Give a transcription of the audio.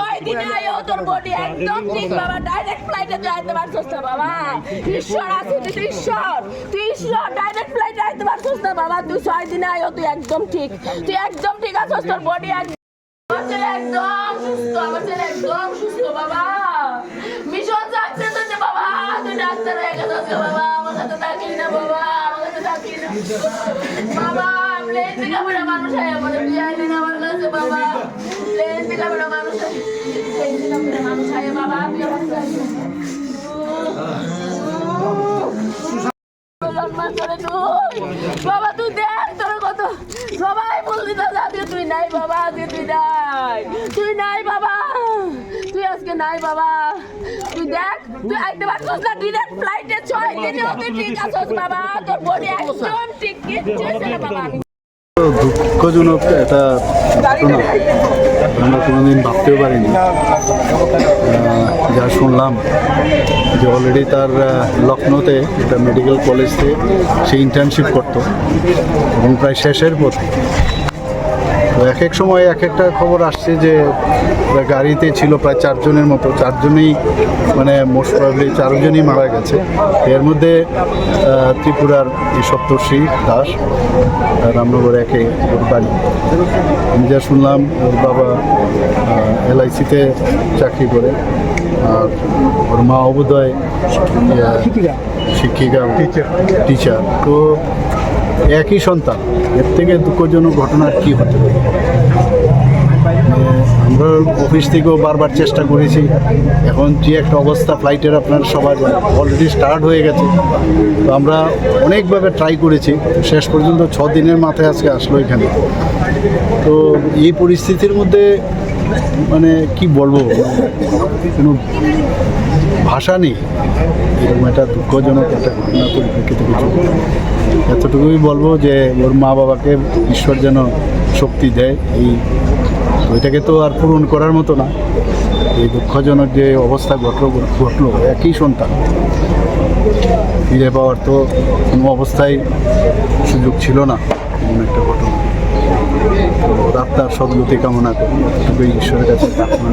ছয় দিনে আয়ো তোর বডি একদম ঠিক বাবা ডাইরেক্ট ফ্লাইটে যাইতে পারছস না বাবা। ঈশ্বর আছে তুই ঈশ্বর। তুই ঈশ্বর ডাইরেক্ট ফ্লাইটে আইতে পারছস না বাবা। তুই ছয় দিনে আয়ো তুই একদম ঠিক। তুই একদম ঠিক আছস তোর বডি একদম একদম সুস্থ আমার ছেলে একদম সুস্থ বাবা। মিশন সাকসেস হচ্ছে বাবা তুই ডাক্তার হয়ে গেছিস বাবা। আমার কাছে তাকিয়ে না বাবা আমার কাছে তাকিয়ে না। বাবা প্লেন থেকে আমরা মানুষ হয় আমাদের বিয়ে দিন আমার কাছে বাবা। আমরা মানুষ হয় থেকে আমরা মানুষ হয় বাবা বাবা তুই দেখ তোর কত সবাই বললি তো আজকে তুই নাই বাবা আজকে তুই নাই তুই নাই বাবা তুই আজকে নাই বাবা তুই দেখ তুই আইতে পারছিস না ডিরেক্ট ফ্লাইটে ছয় দিনে ঠিক আছিস বাবা তোর বডি একদম ঠিক কিচ্ছু না বাবা দুঃখজনক এটা ঘটনা। আমরা কোনোদিন ভাবতেও পারিনি। যা শুনলাম যে অলরেডি তার লখনৌতে একটা মেডিকেল কলেজে সে ইন্টার্নশিপ করতো এবং প্রায় শেষের পথে তো এক এক সময় এক একটা খবর আসছে যে গাড়িতে ছিল প্রায় চারজনের মতো চারজনেই মানে মোস্ট প্রবলি চারজনই মারা গেছে। এর মধ্যে ত্রিপুরার এই সপ্তর্ষি দাস রামনগর একে ওর বাড়ি। আমি যা শুনলাম ওর বাবা এলআইসিতে চাকরি করে আর ওর মা অবোধয় শিক্ষিকা। টিচার তো একই সন্তান। এর থেকে দুঃখজনক ঘটনা আর কি হতে আমরা অফিস থেকেও বারবার চেষ্টা করেছি। এখন যে একটা অবস্থা, ফ্লাইটের আপনার সবার অলরেডি স্টার্ট হয়ে গেছে। তো আমরা অনেকভাবে ট্রাই করেছি। শেষ পর্যন্ত ছ দিনের মাথায় আজকে আসলো এখানে। তো এই পরিস্থিতির মধ্যে মানে কি বলব? কোনো ভাষা নেই। এরকম একটা দুঃখজনক একটা ঘটনা পরিপ্রেক্ষিতে কিছু এতটুকুই বলব যে ওর মা বাবাকে ঈশ্বর যেন শক্তি দেয়, এই ওইটাকে তো আর পূরণ করার মতো না। এই দুঃখজনক যে অবস্থা ঘটলো ঘটলো, একই সন্তান। ফিরে পাওয়ার তো কোনো অবস্থায় সুযোগ ছিল না, এমন একটা ঘটনা। তো রাত্তার সদ্গতি কামনা করি এটুকুই ঈশ্বরের কাছে প্রার্থনা।